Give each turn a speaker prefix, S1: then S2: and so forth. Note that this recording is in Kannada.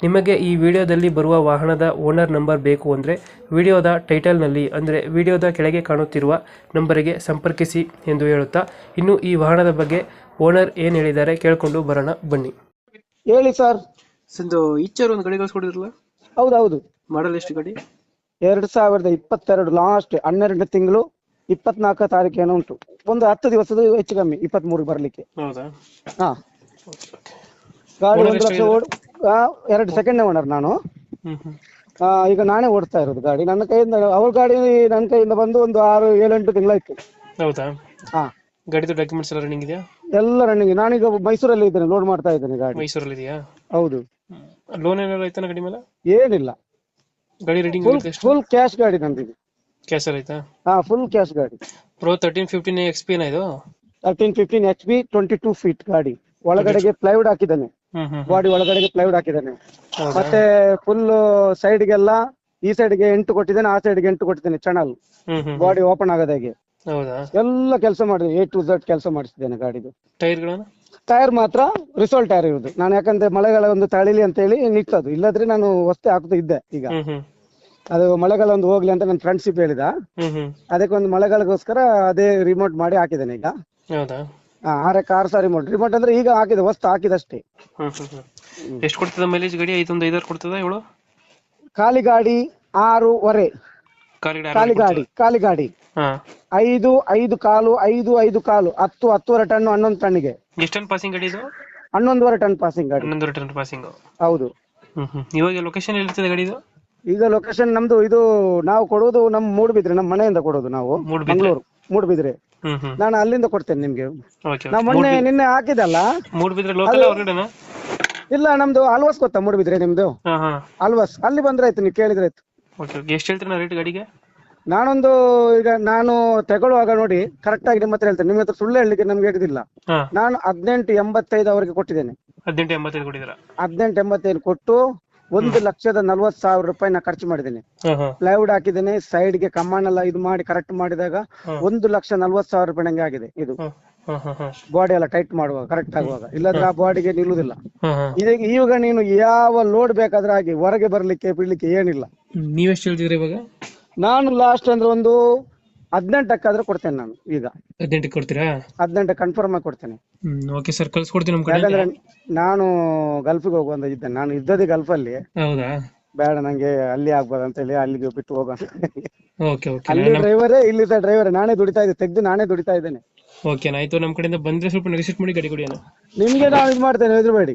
S1: ನಿಮಗೆ ಈ ವಿಡಿಯೋದಲ್ಲಿ ಬರುವ ವಾಹನದ ಓನರ್ ನಂಬರ್ ಬೇಕು ಅಂದರೆ ವಿಡಿಯೋದ ಟೈಟಲ್ನಲ್ಲಿ ಅಂದರೆ ವಿಡಿಯೋದ ಕೆಳಗೆ ಕಾಣುತ್ತಿರುವ ನಂಬರಿಗೆ ಸಂಪರ್ಕಿಸಿ ಎಂದು ಹೇಳುತ್ತಾ ಇನ್ನು ಈ ವಾಹನದ ಬಗ್ಗೆ ಓನರ್ ಏನು ಹೇಳಿದ್ದಾರೆ ಕೇಳಿಕೊಂಡು ಬರೋಣ ಬನ್ನಿ.
S2: ಹೇಳಿ ಸರ್.
S1: ಸಿಂಧು ಈಚರ್ ಒಂದು ಗಾಡಿ ಕಳಿಸ್ಕೊಡಿದ್ರಲ್ಲ
S2: ಹೌದೌದು.
S1: ಮಾಡಲ್ ಎಷ್ಟು ಗಡಿ?
S2: ಎರಡು ಸಾವಿರದ ಇಪ್ಪತ್ತೆರಡು ಲಾಸ್ಟ್ ಹನ್ನೆರಡು ತಿಂಗಳು ಇಪ್ಪತ್ನಾಲ್ಕು ತಾರೀಕೇನೋ ಉಂಟು. ಒಂದು ಹತ್ತು ದಿವಸದ ಹೆಚ್ಚು ಕಮ್ಮಿ ಇಪ್ಪತ್ತ್ ಮೂರು ಬರ್ಲಿಕ್ಕೆ.
S1: ಹೌದಾ?
S2: ಹಾ. ಗಾಡಿ ಒಂದು ಲಕ್ಷ? ಓಡ್ ಎರಡು ಸೆಕೆಂಡ್ ಓನರ್ ನಾನು. ಈಗ ನಾನೇ ಓಡಿಸ್ತಾ ಇರೋದು ಗಾಡಿ. ನನ್ನ ಕೈಯಿಂದ ಅವ್ರ ಗಾಡಿ ನನ್ನ ಕೈಯಿಂದ ಬಂದು ಒಂದು ಆರು ಏಳೆಂಟು ತಿಂಗಳಾಯ್ತು.
S1: ಹೌದಾ?
S2: ಹಾ.
S1: ಗಾಡಿದು ಡಾಕ್ಯುಮೆಂಟ್ಸ್ ಎಲ್ಲ ರನ್ನಿಂಗ್ ಇದೆಯಾ?
S2: ಎಲ್ಲ ರನ್ನಿಂಗ್ ನಾನೀಗ ಮೈಸೂರಲ್ಲಿ ಇದ್ದೇನೆ ಲೋಡ್ ಮಾಡ್ತಾ ಇದ್ದೇನೆ ಗಾಡಿ.
S1: ಮೈಸೂರಲ್ಲಿ ಇದೆಯಾ?
S2: ಹೌದು.
S1: ಲೋನ್ ಏನಾದ್ರು ಆಯ್ತಾನ ಗಾಡಿ ಮೇಲೆ?
S2: ಏನಿಲ್ಲ.
S1: ಗಾಡಿ ರೀಡಿಂಗ್
S2: ಫುಲ್ ಕ್ಯಾಶ್ ಗಾಡಿ ನಂದಿದೆ.
S1: ಕ್ಯಾಶ್ ಆಯ್ತಾ?
S2: ಹಾ ಫುಲ್ ಕ್ಯಾಶ್ ಗಾಡಿ.
S1: Pro thirteen fifteen X P ಇದು?
S2: Thirteen fifteen H B twenty two feet ಗಾಡಿ. ಒಳಗಡೆಗೆ ಪ್ಲೈವುಡ್ ಹಾಕಿದ್ದಾನೆ. ಬಾಡಿ ಒಳಗಡೆಗೆ ಪ್ಲೈವುಡ್ ಹಾಕಿದ್ದಾನೆ. ಮತ್ತೆ ಫುಲ್ ಸೈಡ್ಗೆಲ್ಲ ಈ ಸೈಡ್ಗೆ ಎಂಟು ಕೊಟ್ಟಿದ್ದೇನೆ ಆ ಸೈಡ್ಗೆ ಎಂಟು ಕೊಟ್ಟಿದ್ದೇನೆ
S1: ಹ್ಮ್
S2: ಬಾಡಿ ಓಪನ್ ಆಗದಾಗೆ ಎಲ್ಲ ಕೆಲಸ ಮಾಡಿದೆ ಎ ಟು ಝಡ್ ಕೆಲಸ ಮಾಡಿಸಿದ್ದೇನೆ ಗಾಡಿದು. ಟೈರ್ ಮಾತ್ರ ರಿಸೋಲ್ ಟೈರ್ ಇರುದು. ನಾನು ಯಾಕಂದ್ರೆ ಮಳೆಗಾಲ ಒಂದು ತಳಿಲಿ ಅಂತ ಹೇಳಿ ನಿಂತದು ಇಲ್ಲದ್ರೆ ನಾನು ಹೊಸ್ತೆ ಹಾಕ್ತಾ ಇದ್ದೆ ಈಗ. ಅದು ಮಳೆಗಾಲ ಒಂದು ಹೋಗ್ಲಿ ಅಂತ ನನ್ನ ಫ್ರೆಂಡ್ಶಿಪ್ ಹೇಳಿದ. ಅದಕ್ಕೆ ಒಂದು ಮಳೆಗಾಲಕ್ಕೋಸ್ಕರ ಅದೇ ರಿಮೋಟ್ ಮಾಡಿ ಹಾಕಿದ್ದೇನೆ ಈಗ. ಹಾ ಆರೆ ಕಾರ್ ಸಹ ರಿಮೋಟ್ ರಿಮೋಟ್ ಅಂದ್ರೆ ಈಗ ಹಾಕಿದೆ ವಸ್ತು ಹಾಕಿದಷ್ಟೇ.
S1: ಹ್ಮ್ ಹ್ಮ್ ಹ್ಮ್. ಎಷ್ಟು ಕೊಡ್ತದ ಮೈಲೇಜ್ ಗಾಡಿ? ಐದೊಂದು ಐದಾರು ಕೊಡ್ತದ ಇವಳು
S2: ಖಾಲಿ ಗಾಡಿ ಆರೂವರೆ
S1: ಕಾರ್ ಗಾಡಿ
S2: ಖಾಲಿ ಗಾಡಿ ಖಾಲಿ ಗಾಡಿ.
S1: ಹಾ.
S2: ಐದು ಐದು ಕಾಲು ಐದು ಐದು ಕಾಲು ಹತ್ತು ಹತ್ತುವರೆ ಟನ್ ಹನ್ನೊಂದು ಟನ್ನಿಗೆ.
S1: ಎಷ್ಟು ಟನ್ ಪಾಸಿಂಗ್ ಗಾಡಿ ಇದು?
S2: ಹನ್ನೊಂದುವರೆ ಟನ್ ಪಾಸಿಂಗ್ ಗಾಡಿ.
S1: ಹನ್ನೊಂದು ಟನ್ ಪಾಸಿಂಗ್
S2: ಹೌದು.
S1: ಹ್ಮ್ ಹ್ಮ್. ಇವಾಗ ಲೊಕೇಶನ್ ಎಲ್ಲಿರ್ತದೆ ಗಾಡಿ ಇದು?
S2: ಈಗ ಲೊಕೇಶನ್ ನಮ್ದು ಇದು ನಾವು ಕೊಡೋದು ನಮ್ಮ ಮೂಡುಬಿದ್ರೆ ನಮ್ಮ ಮನೆಯಿಂದ ಕೊಡೋದು ನಾವು
S1: ಮೂಡ್ಬಿದ್ರೆ.
S2: ಮಂಗಳೂರು. ಮೂಡುಬಿದ್ರೆ. ನಾನು ಅಲ್ಲಿಂದ ಕೊಡ್ತೇನೆ ನಿಮ್ಗೆ. ನಾವು ಮೊನ್ನೆ ನಿನ್ನೆ ಹಾಕಿದಲ್ಲ
S1: ಮೂಡ್ಬಿದ್ರೆ ಲೋಕಲ್ ಹೊರಗಡೆನಾ
S2: ಇಲ್ಲ ನಮ್ದು ಆಲ್ವಾಸ್ ಗೊತ್ತಾ ಮೂಡ್ಬಿದ್ರೆ ನಿಮ್ದು? ಆಲ್ವಾಸ್ ಅಲ್ಲಿ ಬಂದ್ರೆ ಆಯ್ತು ನೀವು ಕೇಳಿದ್ರೆ ಆಯ್ತು.
S1: Okay okay. ಎಷ್ಟು ಹೇಳ್ತೀರಾ ರೇಟ್ ಗಾಡಿಗೆ?
S2: ನಾನೊಂದು ಈಗ ನಾನು ತಗೊಳ್ಳುವಾಗ ನೋಡಿ ಕರೆಕ್ಟ್ ಆಗಿ ನಿಮ್ಮ ಹತ್ರ ಹೇಳ್ತೇನೆ. ನಿಮ್ಮ ಹತ್ರ ಸುಳ್ಳು ಹೇಳಲಿಕ್ಕೆ ನಮ್ಗೆ ಹಿಡಿದಿಲ್ಲ. ನಾನು ಹದಿನೆಂಟು ಎಂಬತ್ತೈದು ಅವರಿಗೆ ಕೊಟ್ಟಿದ್ದೇನೆ.
S1: ಹದಿನೆಂಟು ಎಂಬತ್ತೈದು ಕೊಟ್ಟಿದ್ದೀರಾ?
S2: ಹದಿನೆಂಟು ಎಂಬತ್ತೈದು ಕೊಟ್ಟು ಒಂದು ಲಕ್ಷದ ನಲ್ವತ್ ಸಾವಿರ ರೂಪಾಯಿ ನಾ ಖರ್ಚು ಮಾಡಿದ್ದೇನೆ. ಪ್ಲೈವುಡ್ ಹಾಕಿದ್ದೇನೆ side ಗೆ ಕಮಾನ್ ಎಲ್ಲ ಇದು ಮಾಡಿ ಕರೆಕ್ಟ್ ಮಾಡಿದಾಗ. ಒಂದು ಲಕ್ಷ ನಲ್ವತ್ ಸಾವಿರ ರೂಪಾಯಿ ನಂಗೆ ಆಗಿದೆ ಇದು. ಬಾಡಿ ಎಲ್ಲ ಟೈಟ್ ಮಾಡುವಾಗ ಕರೆಕ್ಟ್ ಆಗುವಾಗ. ಇಲ್ಲದ್ರೆ ಆ ಬಾಡಿಗೆ ನಿಲ್ಲುದಿಲ್ಲ ಈಗ ನೀನು ಯಾವ ಲೋಡ್ ಬೇಕಾದ್ರೆ ಹಾಗೆ ಹೊರಗೆ ಬರ್ಲಿಕ್ಕೆ ಬಿಡ್ಲಿಕ್ಕೆ ಏನಿಲ್ಲ.
S1: ನೀವೆಷ್ಟು ಹೇಳ್ತಿದ್ರಿ ಇವಾಗ?
S2: ನಾನು ಲಾಸ್ಟ್ ಅಂದ್ರೆ ಒಂದು ಹದಿನೆಂಟಕ್ಕಾದ್ರೆ ಕೊಡ್ತೇನೆ ನಾನು ಈಗ.
S1: ಹದಿನೆಂಟಕ್ಕೆ ಕೊಡ್ತೀರಾ?
S2: ಹದಿನೆಂಟು ಕನ್ಫರ್ಮ್ ಆಗಿ ಕೊಡ್ತೇನೆ.
S1: ಹ್ಮ್ ಓಕೆ ಸರ್ ಕಳ್ಸ್ಕೊಡ್ತೀನಿ ನಮ್ಮ ಕಡೆ.
S2: ಯಾಕಂದ್ರೆ ನಾನು ಗಲ್ಫಿಗೆ ಹೋಗುವಂತ ಇದ್ದೆ. ನಾನು ಇದ್ದದೇ ಗಲ್ಫಲ್ಲಿ.
S1: ಹೌದಾ?
S2: ಬೇಡ ನಂಗೆ ಅಲ್ಲಿ ಆಗ್ಬೋದು ಅಂತ ಹೇಳಿ ಅಲ್ಲಿಗೆ ಬಿಟ್ಟು ಹೋಗೋಣ.
S1: ಓಕೆ ಓಕೆ
S2: ಅಲ್ಲಿ ಡ್ರೈವರೇ ಇಲ್ಲಿ ಡ್ರೈವರ್ ನಾನೇ ದುಡಿತಾ ಇದ್ದೆ. ತೆಗ್ದು ನಾನೇ ದುಡಿತಾ ಇದ್ದೇನೆ.
S1: ಓಕೆ ಆಯ್ತು. ನಮ್ಮ ಕಡೆಯಿಂದ ಬಂದ್ರೆ ಸ್ವಲ್ಪ ನೆಗೋಸಿಯೇಟ್ ಮಾಡಿ ಗಾಡಿ ಕೊಡಿ ಅಣ್ಣ.
S2: ನಿಮ್ಗೆ ನಾನು ಇದು ಮಾಡ್ತೇನೆ ಹೆದರ್ಬೇಡಿ